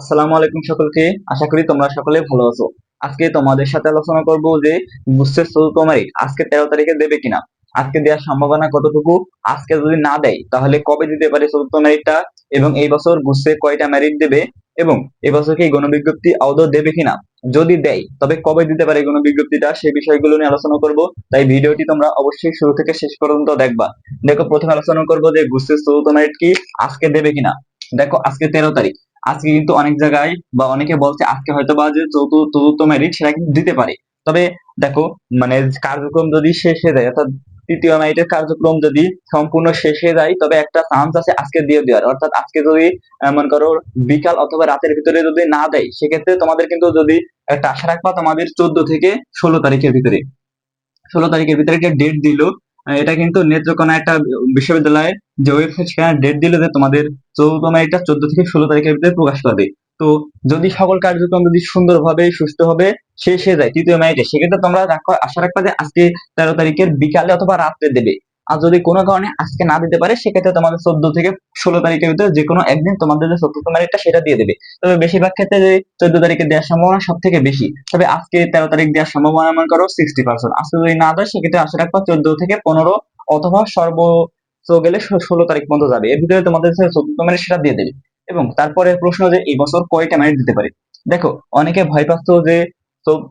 আসসালামু আলাইকুম সকলকে। আশা করি তোমরা সকলে ভালো আছো। আজকে তোমাদের সাথে আলোচনা করব যে বুস্টের চতুর্থ মেরিট আজকে তেরো তারিখে দেবে কিনা। আজকে দেওয়ার সম্ভাবনা কতটুকু? আজকে যদি না দেয়, তাহলে কবে দিতে পারে চতুর্থ মেরিটটা এবং এই বছর বুস্টে কয়টা মেরিট দেবে? এবং এবছর কি গণবিজ্ঞপ্তি আদৌ দেবে কিনা? যদি দেয়, তবে কবে দিতে পারে গণবিজ্ঞপ্তিটা? সেই বিষয়গুলো নিয়ে আলোচনা করব। তাই ভিডিওটি তোমরা অবশ্যই শুরু থেকে শেষ পর্যন্ত দেখবা। দেখো, প্রথমে আলোচনা করব যে বুস্টের চতুর্থ মেরিট কি, আজকে দেবে কিনা? দেখো, আজকে তেরো তারিখ। আজকে কিন্তু অনেক জায়গায় বা অনেকে বলছে, আজকে হয়তো বা যে চতুর্থ মেরিট সেটা কিন্তু দিতে পারে। তবে দেখো মানে কার্যক্রম যদি শেষ হয়ে যায়, অর্থাৎ তৃতীয় মেরিটের কার্যক্রম যদি সম্পূর্ণ শেষ হয়ে যায়, তবে একটা চান্স আছে আজকে দিয়ে দেওয়ার। অর্থাৎ আজকে যদি মনে করো বিকাল অথবা রাতের ভিতরে যদি না দেয়, সেক্ষেত্রে তোমাদের কিন্তু যদি একটা আশা রাখবা তোমাদের চোদ্দ থেকে ষোলো তারিখের ভিতরে। ষোলো তারিখের ভিতরে একটা ডেট দিল এটা কিন্তু নেত্রকোনা একটা বিশ্ববিদ্যালয়ের যে ওয়েবসাইট সেখানে ডেট দিল যে তোমাদের চৌদ্দ মেরিটটা চোদ্দ থেকে ষোলো তারিখের ভিতরে প্রকাশ করবে তো যদি সকল কার্যক্রম যদি সুন্দরভাবে সুস্থভাবে শেষ হয়ে যায় তৃতীয় মেরিটে সেক্ষেত্রে তোমরা আশা রাখবা যে আজকে তেরো তারিখের বিকালে অথবা রাত্রে দেবে। আর যদি কোনো কারণে আজকে না দিতে পারে, সেক্ষেত্রে তোমাদের চোদ্দ থেকে ষোলো তারিখের ভিতরে যে কোনো একদিন তোমাদের যে চতুর্থ মেরিটটা সেটা দিয়ে দেবে। তবে বেশিরভাগ ক্ষেত্রে যে চোদ্দ তারিখে দেওয়ার সম্ভাবনা সব থেকে বেশি। তবে আজকে তেরো তারিখ দেওয়ার সম্ভাবনা মনে করো সিক্সটি পার্সেন্ট আজকে যদি না দেয়, সেক্ষেত্রে আশা রাখবা চোদ্দ থেকে পনেরো অথবা সর্বোচ্চ গেলে ষোলো তারিখ পর্যন্ত যাবে। এর ভিতরে তোমাদের চতুর্থ মেরিট সেটা দিয়ে দেবে। এবং তারপরে প্রশ্ন যে এই বছর কয়টা মেরিট দিতে পারে? দেখো, অনেকে ভয় পাচ্ছ যে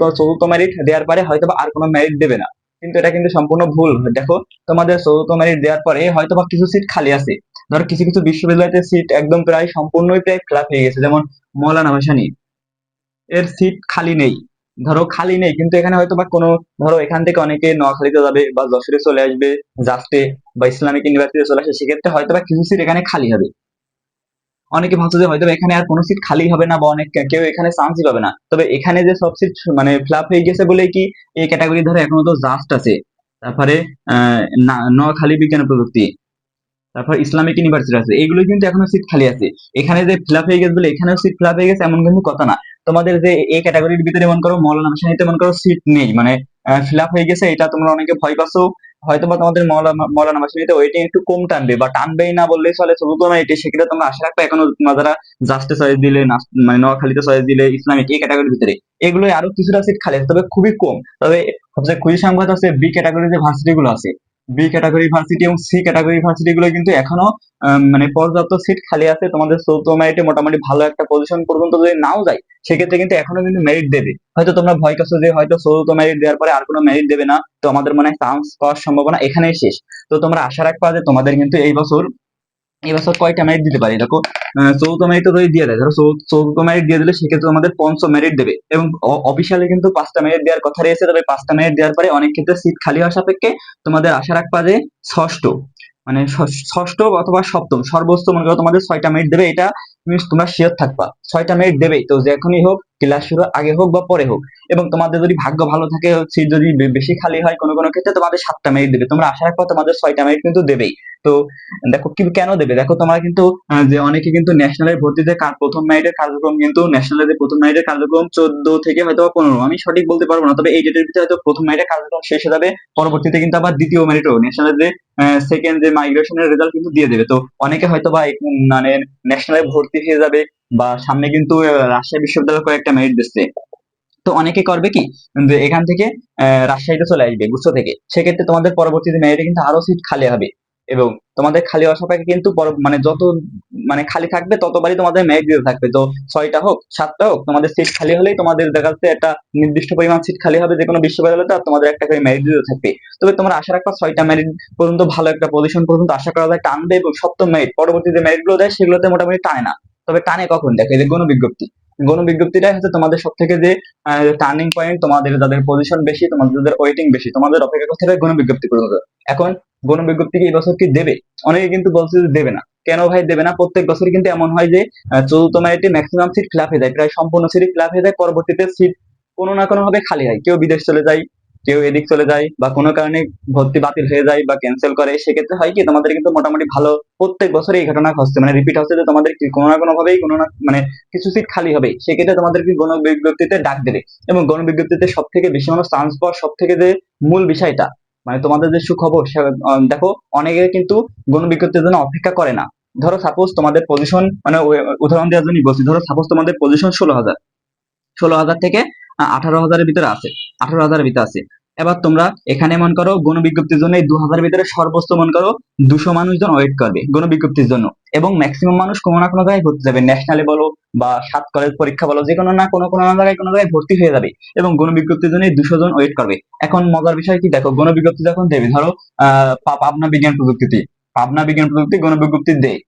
চতুর্থ মেরিট দেওয়ার পরে হয়তো আর কোনো মেরিট দেবে না। কিন্তু এটা কিন্তু সম্পূর্ণ ভুল। দেখো, তোমাদের চতুর্থ মেরিট দেওয়ার পরে হয়তো বা কিছু সিট খালি আছে। ধরো কিছু কিছু বিশ্ববিদ্যালয়তে সিট একদম প্রায় সম্পূর্ণই প্রায় ফিল হয়ে গেছে। যেমন মৌলানা ভাসানী। এর সিট খালি নেই। ধরো খালি নেই, কিন্তু এখানে হয়তো বা কোনো, ধরো এখান থেকে অনেকে নোয়াখালীতে যাবে বা যশোরে চলে আসবে জাস্টে বা ইসলামিক ইউনিভার্সিটিতে চলে আসে সেক্ষেত্রে হয়তো বা কিছু সিট এখানে খালি হবে। অনেকে ভাবছে যে হয়তো এখানে আর কোনো সিট খালি হবে না বা অনেক কেউ এখানে চান্সই পাবে না। তবে এখানে যে সব সিট মানে ফিল হয়ে গেছে বলে কি এই ক্যাটাগরি ধরো এখনও তো জাস্ট আছে। তারপরে নোয়াখালী বিজ্ঞান প্রযুক্তি। তারপর ইসলামিক ইউনিভার্সিটি আছে। এগুলো কিন্তু এখনও সিট খালি আছে। এখানে যে ফিল হয়ে গেছে বলে এখানেও সিট ফিল হয়ে গেছে এমন কিন্তু কথা না। তোমাদের যে এই ক্যাটাগরির ভিতরে মনে করো মৌলানা ভাসানীতে মনে করো সিট নেই। মানে ফিল হয়ে গেছে, এটা তোমরা অনেকে ভয় পাচ্ছো। হয়তো বা তোমাদের মৌলানা ভাসানীতে ওয়েটিং একটু কম টানবে বা টানবেই না বললেই চলে। চতুর্থ না এটি, সেক্ষেত্রে তোমরা আশা রাখবে এখনও তোমরা যারা জাস্টে চয়েস দিলে মানে নোয়াখালীতে চয়েস দিলে, ইসলামিক এই ক্যাটাগরির ভিতরে এগুলো আরও কিছুটা সিট খালি তবে খুবই কম। তবে সবচেয়ে খুশি সংবাদ আছে বি ক্যাটাগরির যে ভার্সিটি গুলো আছে। বি ক্যাটাগরি ভার্সিটি এবং সি ক্যাটাগরি ভার্সিটি গুলো কিন্তু এখনও মানে পর্যাপ্ত সিট খালি আছে। তোমাদের চৌদ্দ মেরিটে মোটামুটি ভালো একটা পজিশন পর্যন্ত যদি নাও যায়, সেক্ষেত্রে কিন্তু এখনও কিন্তু মেরিট দেবে। হয়তো তোমরা ভয় করছ যে হয়তো চৌদ্দ মেরিট দেওয়ার পরে আর কোনো মেরিট দেবে না। তো আমাদের মনে হয় চান্স পাওয়ার সম্ভাবনা এখানেই শেষ। তো তোমরা আশা রাখবা যে তোমাদের কিন্তু এই বছর এই বছর কয়টা মেরিট দিতে পারে? দেখো চৌদ্দ মেরিট যদি দিয়ে দেয়। ধরো চৌদ্দ মেরিট দিয়ে দিলে সেক্ষেত্রে আমাদের পঞ্চম মেরিট দেবে। এবং অফিসিয়ালি কিন্তু পাঁচটা মেরিট দেওয়ার কথা রয়েছে। তবে পাঁচটা মেরিট দেওয়ার পরে অনেক ক্ষেত্রে সিট খালি হওয়ার সাপেক্ষে তোমাদের আশা রাখবা যে ষষ্ঠ মানে ষষ্ঠ অথবা সপ্তম, সর্বোচ্চ মনে করো তোমাদের ছয়টা মিনিট দেবে। এটা তুমি তোমরা শিওর থাকবা। ছয়টা মিনিট দেবে তো যখনই হোক ক্লাস শুরু আগে হোক বা পরে হোক, এবং তোমাদের যদি ভাগ্য ভালো থাকে সিট যদি বেশি খালি হয় কোনো কোনো ক্ষেত্রে তোমাদের সাতটা মিনিট দেবে। তোমরা আশা রাখবা তোমাদের ছয়টা মিনিট কিন্তু দেবেই। তো দেখো কি কেন দেবে? দেখো তোমরা কিন্তু যে অনেকে কিন্তু ন্যাশনালের ভর্তিতে প্রথম মেরিটের কার্যক্রম কিন্তু ন্যাশনালের যে প্রথম মেরিটের কার্যক্রম চোদ্দ থেকে হয়তো পনেরো, আমি সঠিক বলতে পারব না, তবে এই ডেটের ভিতরে হয়তো প্রথম মেরিটের কার্যক্রম শেষ হয়ে যাবে, পরবর্তীতে কিন্তু আবার দ্বিতীয় মেরিটও ন্যাশনালের যে সেকেন্ড যে মাইগ্রেশনের রেজাল্ট কিন্তু দিয়ে দেবে। তো অনেকে হয়তো বা মানে ন্যাশনালে ভর্তি হয়ে যাবে বা সামনে কিন্তু রাজশাহী বিশ্ববিদ্যালয় কয়েকটা মেরিট দিচ্ছে। তো অনেকে করবে কি? এখান থেকে রাজশাহীতে চলে আসবে, গুচ্ছ থেকে। সেক্ষেত্রে তোমাদের পরবর্তীতে মেরিটে কিন্তু আরও সিট খালি হবে। এবং তোমাদের খালি সাপেক্ষে কিন্তু মানে যত মানে খালি থাকবে, ততবারই তোমাদের মেরিট দিতে থাকবে। তো ছয়টা হোক, সাতটা হোক, তোমাদের সিট খালি হলেই তোমাদের দেখা যাচ্ছে একটা নির্দিষ্ট পরিমাণ সিট খালি হবে যে কোনো বিশ্ববিদ্যালয়তে, আর তোমাদের একটা করে মেরিট দিতে থাকবে। তবে তোমরা আশা রাখবা ছয়টা মেরিট পর্যন্ত ভালো একটা পজিশন পর্যন্ত আশা করা যায়, টানবে এবং সপ্তম মেরিট পরবর্তী যে মেরিটগুলো দেয়, সেগুলোতে মোটামুটি টানে না। তবে টানে কখন দেখে? যে গণ বিজ্ঞপ্তি গণ বিজ্ঞপ্তিটাই হচ্ছে তোমাদের সব থেকে যে টার্নিং পয়েন্ট তোমাদের, যাদের পজিশন বেশি, তোমাদের, যাদের ওয়েটিং বেশি, তোমাদের অপেক্ষা করতে হবে গণ বিজ্ঞপ্তি পর্যন্ত এখন গণ বিজ্ঞপ্তি কি এই বছর কি দেবে? অনেকে কিন্তু বলছে যে দেবে না। কেন ভাই দেবে না? প্রত্যেক বছর কিন্তু এমন হয় যে চতুর্থ মেরিটে ম্যাক্সিমাম সিট ফিল হয়ে যায়। প্রায় সম্পূর্ণ সিট ফিল হয়ে যায়। পরবর্তীতে সিট কোনো না কোনো ভাবে খালি হয়। কেউ বিদেশ চলে যায় কেউ এদিক চলে যায় বা কোনো কারণে ভর্তি বাতিল হয়ে যায় বা ক্যান্সেল করে, সেক্ষেত্রে হয় কি তোমাদের কিন্তু মোটামুটি ভালো প্রত্যেক বছর এই ঘটনা ঘটছে। মানে রিপিট হচ্ছে যে তোমাদের কোনো না কোনো ভাবেই কোনো না মানে কিছু সিট খালি হবে। সেক্ষেত্রে তোমাদেরকে গণ বিজ্ঞপ্তিতে ডাক দেবে এবং গণ বিজ্ঞপ্তিতে সব থেকে বেশি মানুষ চান্স পাওয়ার সব থেকে যে মূল বিষয়টা মানে তোমাদের যে সুখবর দেখো অনেকে কিন্তু গণ বিজ্ঞপ্তির জন্য অপেক্ষা করে না। ধরো সাপোজ তোমাদের পজিশন মানে উদাহরণ দেওয়ার জন্য বলছি, ধরো সাপোজ তোমাদের পজিশন ষোলো হাজার। ষোলো হাজার থেকে আঠারো হাজারের ভিতরে আছে, আঠারো হাজারের ভিতরে আছে। এবার তোমরা এখানে মন করো, গণবিজ্ঞপ্তির জন্য এই দু হাজার ভিতরে সর্বোচ্চ মন করো, দুশো মানুষজন ওয়েট করবে গণবিজ্ঞপ্তির জন্য। এবং ম্যাক্সিমাম মানুষ কোনো না কোনো জায়গায় ভর্তি যাবে ন্যাশনালে বলো বা সাত কলেজ পরীক্ষা বলো, যে কোনো না কোনো কোনো জায়গায় কোনো জায়গায় ভর্তি হয়ে যাবে এবং গণবিজ্ঞপ্তির জন্য দুশো জন ওয়েট করবে। এখন মজার বিষয় কি, দেখো গণবিজ্ঞপ্তি যখন দেবে, ধরো আহ পাবনা বিজ্ঞান প্রযুক্তিতে পাবনা বিজ্ঞান প্রযুক্তি গণবিজ্ঞপ্তি দেয়।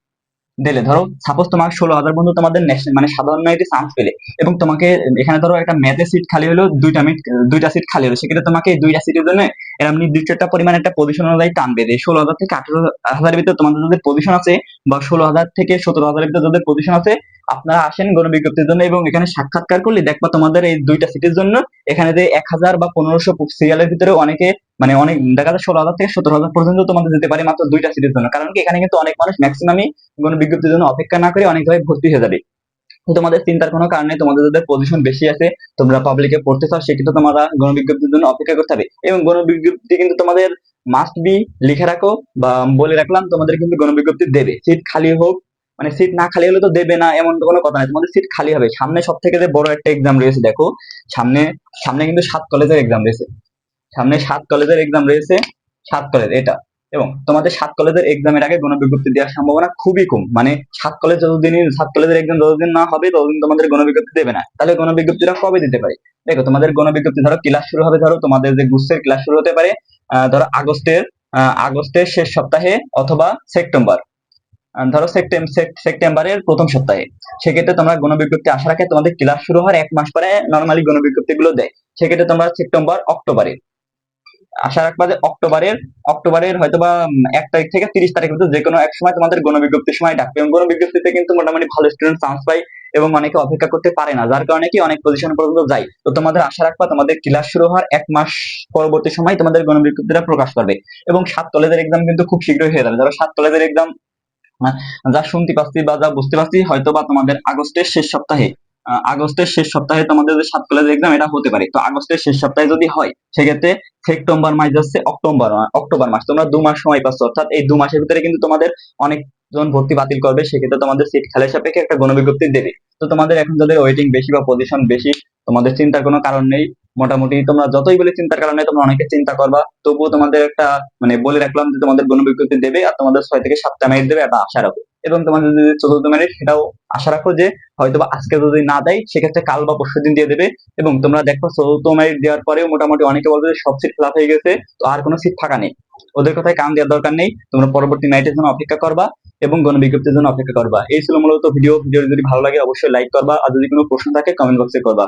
দিলে। ধরো সাপোজ তোমার ষোলো হাজার বন্ধু তোমাদের মানে সাধারণ মেরিটে চান্স পেলে এবং তোমাকে এখানে ধরো একটা ম্যাথের সিট খালি হলো দুইটা মিট দুইটা সিট খালি হলো সেক্ষেত্রে তোমাকে দুইটা সিটের জন্য এরকম নির্দিষ্ট একটা পরিমাণ একটা পজিশন অনুযায়ী টানবে যে ষোলো হাজার থেকে আঠেরো হাজারের ভিতরে তোমাদের যাদের পজিশন আছে বা ষোলো হাজার থেকে সতেরো হাজারের ভিতরে যাদের পজিশন আছে আপনারা আসেন গণবিজ্ঞপ্তির জন্য এবং এখানে সাক্ষাৎকার করলে দেখবা তোমাদের এই দুইটা সিটের জন্য এখানে যে এক হাজার বা পনেরোশো সিরিয়ালের ভিতরে অনেকে মানে অনেক, দেখা যায় ষোলো হাজার থেকে সতেরো হাজার পর্যন্ত তোমাদের যেতে পারে মাত্র দুইটা সিটের জন্য। কারণ কি এখানে কিন্তু অনেক মানুষ ম্যাক্সিমামই কোনো বিজ্ঞপ্তির জন্য অপেক্ষা না করে অনেক জায়গায় ভর্তি হয়ে যাবে। তোমাদের চিন্তার কোনো কারণে তোমাদের যাদের পজিশন বেশি আছে, তোমরা পাবলিকে পড়তে চাও সেক্ষেত্রে তোমরা গণবিজ্ঞপ্তির জন্য অপেক্ষা করতে হবে। এবং গণবিজ্ঞপ্তি কিন্তু তোমাদের মাস্ট বি লিখে রাখো বা বলে রাখলাম, তোমাদের কিন্তু গণবিজ্ঞপ্তি দেবে। সিট খালি হোক মানে সিট না খালি হলে তো দেবে না, এমন কোনো কথা নাই। তোমাদের সিট খালি হবে। সামনে সব থেকে যে বড় একটা এক্সাম রয়েছে, দেখো, সামনে সামনে কিন্তু সাত কলেজের এক্সাম রয়েছে। সামনে সাত কলেজের এক্সাম রয়েছে, সাত কলেজ এটা। এবং তোমাদের সাত কলেজের এক্সামের আগে গণবিজ্ঞপ্তি দেওয়ার সম্ভাবনা খুবই কম। মানে সাত কলেজ যতদিন সাত কলেজের এক্সাম যতদিন না হবে, ততদিন তোমাদের গণবিজ্ঞপ্তি দেবে না। তাহলে গণবিজ্ঞপ্তিটা কবে দিতে পারে? দেখো, তোমাদের গণবিজ্ঞপ্তি, ধরো ক্লাস শুরু হবে, ধরো, তোমাদের যে গুচ্ছের ক্লাস শুরু হতে পারে ধরো, আগস্টের আগস্টের শেষ সপ্তাহে অথবা সেপ্টেম্বর। ধরো সেপ্টেম্বরের প্রথম সপ্তাহে। সেক্ষেত্রে তোমরা গণবিজ্ঞপ্তি আসার আগে তোমাদের ক্লাস শুরু হওয়ার এক মাস পরে নর্মালি গণবিজ্ঞপ্তি গুলো দেয়। সেক্ষেত্রে তোমরা সেপ্টেম্বর অক্টোবরে আশা রাখবা যে অক্টোবরের অক্টোবরের হয়তো বা এক তারিখ থেকে তিরিশ তারিখ ভিতরে যে কোনো এক সময় তোমাদের গণবিজ্ঞপ্তির সময় ডাকবে। এবং গণবিজ্ঞপ্তিতে কিন্তু মোটামুটি ভালো স্টুডেন্ট চান্স পায় এবং অনেকে অপেক্ষা করতে পারে না, যার কারণে কি অনেক পজিশন পর্যন্ত যায়। তো তোমাদের আশা রাখবা তোমাদের ক্লাস শুরু হওয়ার এক মাস পরবর্তী সময় তোমাদের গণবিজ্ঞপ্তিটা প্রকাশ করবে। এবং সাত কলেজের এক্সাম কিন্তু খুব শীঘ্রই হয়ে যাবে। যারা সাত কলেজের এক্সাম যা শুনতে পাচ্ছি বা যা বুঝতে পারছি হয়তো বা তোমাদের আগস্টের শেষ সপ্তাহে আগস্টের শেষ সপ্তাহে তোমাদের যে সাত কলেজ এক্সাম এটা হতে পারে। তো আগস্টের শেষ সপ্তাহে যদি হয়, সেক্ষেত্রে সেপ্টেম্বর মাস যাচ্ছে অক্টোবর অক্টোবর মাস। তোমরা দু মাস সময় পাচ্ছ। অর্থাৎ এই দু মাসের ভিতরে কিন্তু তোমাদের অনেকজন ভর্তি বাতিল করবে। সেক্ষেত্রে তোমাদের সিট খালের সাপেক্ষে একটা গণবিজ্ঞপ্তি দেবে। তো তোমাদের এখন যাদের ওয়েটিং বেশি বা পজিশন বেশি, তোমাদের চিন্তার কোনো কারণ নেই। মোটামুটি তোমরা যতই বলে চিন্তার কারণে তোমরা অনেকে চিন্তা করবা। তবুও তোমাদের একটা মানে বলে রাখলাম যে তোমাদের গণবিজ্ঞপ্তি দেবে আর তোমাদের ছয় থেকে সাতটা মেরিট দেবে, এটা আশা রাখো। এবং তোমাদের যদি চতুর্থ মেরিট সেটাও আশা রাখো যে হয়তো আজকে যদি না দেয়, সেক্ষেত্রে কাল বা পরশু দিন দিয়ে দেবে। এবং তোমরা দেখো চতুর্থ মেরিট দেওয়ার পরেও মোটামুটি অনেকে বলবে যে সব সিট ফিল হয়ে গেছে, তো আর কোনো সিট ফাঁকা নেই। ওদের কথায় কান দেওয়ার দরকার নেই, তোমরা পরবর্তী নাইটের জন্য অপেক্ষা করবা এবং গণবিজ্ঞপ্তির জন্য অপেক্ষা করবা। এই ছিল মূলত ভিডিও ভিডিও যদি ভালো লাগে, অবশ্যই লাইক করবা। আর যদি কোনো প্রশ্ন থাকে কমেন্ট বক্সে করবা।